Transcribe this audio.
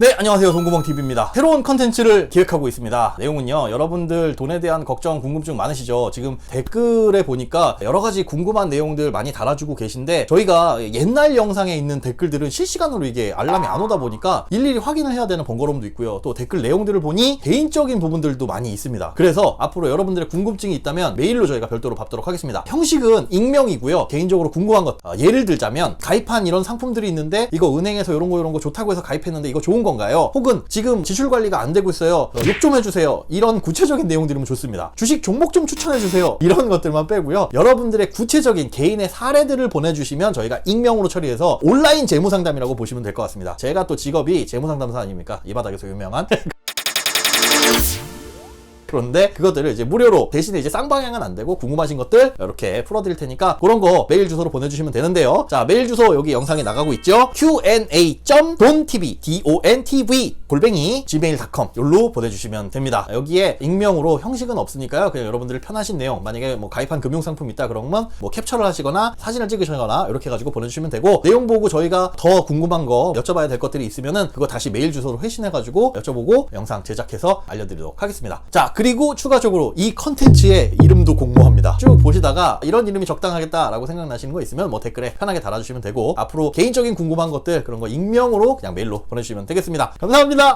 네, 안녕하세요. 동구멍TV입니다. 새로운 컨텐츠를 기획하고 있습니다. 내용은요, 여러분들 돈에 대한 걱정, 궁금증 많으시죠? 지금 댓글에 보니까 여러 가지 궁금한 내용들 많이 달아주고 계신데, 저희가 옛날 영상에 있는 댓글들은 실시간으로 이게 알람이 안 오다 보니까 일일이 확인을 해야 되는 번거로움도 있고요. 또 댓글 내용들을 보니 개인적인 부분들도 많이 있습니다. 그래서 앞으로 여러분들의 궁금증이 있다면 메일로 저희가 별도로 받도록 하겠습니다. 형식은 익명이고요. 개인적으로 궁금한 것, 어, 예를 들자면 가입한 이런 상품들이 있는데, 이거 은행에서 이런 거 이런 거 좋다고 해서 가입했는데 이거 좋은 건가요? 혹은 지금 지출 관리가 안 되고 있어요. 어, 욕좀 해주세요. 이런 구체적인 내용들이면 좋습니다. 주식 종목 좀 추천해주세요. 이런 것들만 빼고요. 여러분들의 구체적인 개인의 사례들을 보내주시면 저희가 익명으로 처리해서 온라인 재무상담이라고 보시면 될 것 같습니다. 제가 또 직업이 재무상담사 아닙니까? 이 바닥에서 유명한. 그런데 그것들을 이제 무료로 대신에 이제 쌍방향은 안 되고 궁금하신 것들 이렇게 풀어드릴 테니까 그런 거 메일 주소로 보내주시면 되는데요. 자 메일 주소 여기 영상에 나가고 있죠. Q&A.dontv D-O-N-T-V 골뱅이 gmail.com 여기로 보내주시면 됩니다. 여기에 익명으로 형식은 없으니까요. 그냥 여러분들이 편하신 내용 만약에 뭐 가입한 금융상품 있다 그러면 뭐 캡처를 하시거나 사진을 찍으시거나 이렇게 해가지고 보내주시면 되고 내용 보고 저희가 더 궁금한 거 여쭤봐야 될 것들이 있으면은 그거 다시 메일 주소로 회신해가지고 여쭤보고 영상 제작해서 알려드리도록 하겠습니다. 자 그리고 추가적으로 이 컨텐츠의 이름도 공모합니다. 쭉 보시다가 이런 이름이 적당하겠다라고 생각나시는 거 있으면 뭐 댓글에 편하게 달아주시면 되고 앞으로 개인적인 궁금한 것들 그런 거 익명으로 그냥 메일로 보내주시면 되겠습니다. 감사합니다.